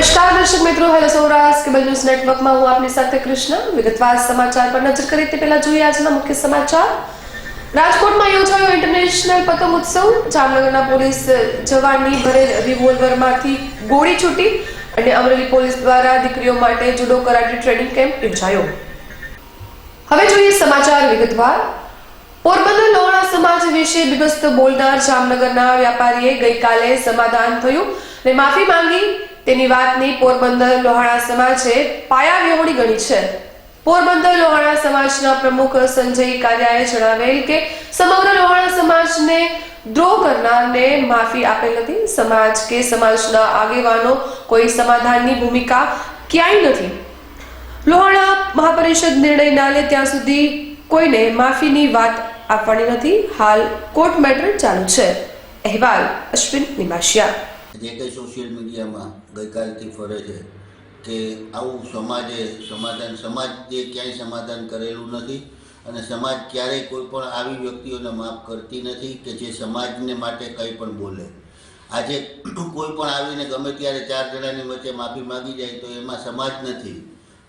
નમસ્કાર દર્શક મિત્રો, હેલો સૌરાષ્ટ્ર કેબલ ન્યૂઝ નેટવર્કમાં. હું આપની સાથે કૃષ્ણ. વિગતવાર સમાચાર પર નજર કરી તે પહેલા જોઈએ આજના મુખ્ય સમાચાર. રાજકોટમાં યોજાયો ઇન્ટરનેશનલ પતંગ ઉત્સવ. જામનગરના પોલીસ જવાનની ભરેલ રિવોલ્વરમાંથી ગોળી છૂટી અને અમરેલી પોલીસ દ્વારા દીકરીઓ માટે જુડો કરાટે ટ્રેનિંગ કેમ્પ યોજાયો. હવે જોઈએ સમાચાર વિગતવાર. પોરબંદર લોણા સમાજ વિશે વિગસ્ત બોલનાર જામનગરના વ્યાપારીએ ગઈકાલે સમાધાન થયું અને માફી માંગી તેની વાતની પોરબંદર લોહાણા સમાજે પાયા વિહોણી ગણી છે. પોરબંદર લોહાણા સમાજના પ્રમુખ સંજય કારિયાએ જણાવેલ કે સમગ્ર લોહાણા સમાજને દ્રોહ કરનારને માફી આપેલ નથી. સમાજ કે સમાજના આગેવાનો કોઈ સમાધાનની ભૂમિકા ક્યાંય નથી. લોહાણા મહાપરિષદ નિર્ણય ના લે ત્યાં સુધી કોઈને માફીની વાત આપવાની નથી. હાલ કોર્ટ મેટર ચાલુ છે. અહેવાલ અશ્વિન નિમાશિયા. જે કંઈ સોશિયલ મીડિયામાં ગઈકાલથી ફરે છે કે આવું સમાજે, સમાધાન, સમાજ તે ક્યાંય સમાધાન કરેલું નથી અને સમાજ ક્યારેય કોઈ પણ આવી વ્યક્તિઓને માફ કરતી નથી કે જે સમાજને માટે કંઈ પણ બોલે. આજે કોઈ પણ આવીને ગમે ત્યારે ચાર જણાની વચ્ચે માફી માગી જાય તો એમાં સમાજ નથી.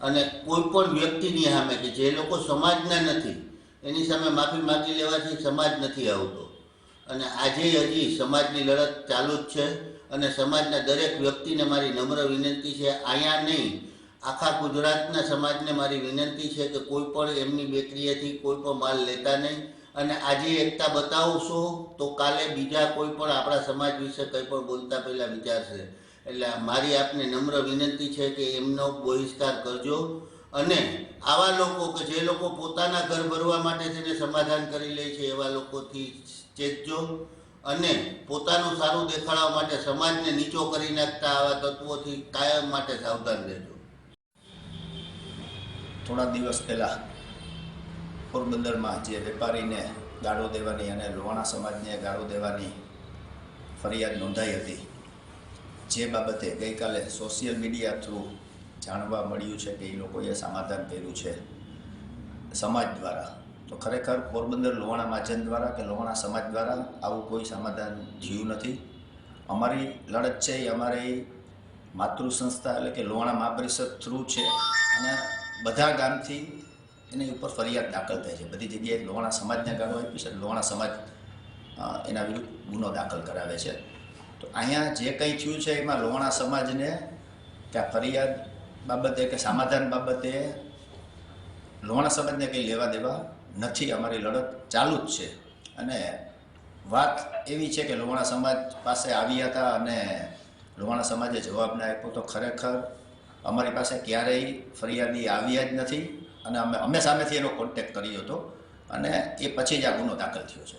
અને કોઈ પણ વ્યક્તિની સામે કે જે લોકો સમાજના નથી, એની સામે માફી માગી લેવાથી સમાજ નથી આવતો. અને આજે હજી સમાજની લડત ચાલુ જ છે અને સમાજના દરેક વ્યક્તિને મારી નમ્ર વિનંતી છે. અહીંયા નહીં, આખા ગુજરાતના સમાજને મારી વિનંતી છે કે કોઈ પણ એમની બેકરીએથી કોઈ પણ માલ લેતા નહીં. અને આજે એકતા બતાવશો તો કાલે બીજા કોઈ પણ આપણા સમાજ વિશે કંઈ પણ બોલતા પહેલાં વિચારશે. એટલે મારી આપને નમ્ર વિનંતી છે કે એમનો બહિષ્કાર કરજો. અને આવા લોકો કે જે લોકો પોતાના ઘર ભરવા માટે જેને સમાધાન કરી લે છે, એવા લોકોથી ચેતજો અને પોતાનું સારું દેખાડવા માટે સમાજને નીચો કરી નાખતા આવા તત્વોથી કાયમ માટે સાવધાન રહેજો. થોડા દિવસ પહેલાં પોરબંદરમાં જે વેપારીને ગાળો દેવાની અને લોહાણા સમાજને ગાળો દેવાની ફરિયાદ નોંધાઈ હતી, જે બાબતે ગઈકાલે સોશિયલ મીડિયા થ્રુ જાણવા મળ્યું છે કે એ લોકોએ સમાધાન કર્યું છે સમાજ દ્વારા. તો ખરેખર પોરબંદર લોહાણા મહાજન દ્વારા કે લોહાણા સમાજ દ્વારા આવું કોઈ સમાધાન થયું નથી? અમારી લડત છે એ અમારી માતૃ સંસ્થા એટલે કે લોહાણા મહાપરિષદ થ્રુ છે અને બધા ગામથી એની ઉપર ફરિયાદ દાખલ થાય છે. બધી જગ્યાએ લોહાણા સમાજને ગાળો આપી છે લોહાણા સમાજ એના વિરુદ્ધ ગુનો દાખલ કરાવે છે. તો અહીંયા જે કંઈ થયું છે એમાં લોહાણા સમાજને ત્યાં ફરિયાદ બાબતે કે સમાધાન બાબતે લોણા સમાજને કંઈ લેવા દેવા નથી, અમારી લડત ચાલુ જ છે. અને વાત એવી છે કે લોહાણા સમાજ પાસે આવ્યા હતા અને લોહાણા સમાજે જવાબ ના આપ્યો તો ખરેખર અમારી પાસે ક્યારેય ફરિયાદી આવ્યા જ નથી અને અમે અમે સામેથી એનો કોન્ટેક્ટ કર્યો હતો અને એ પછી જ આ ગુનો દાખલ થયો છે.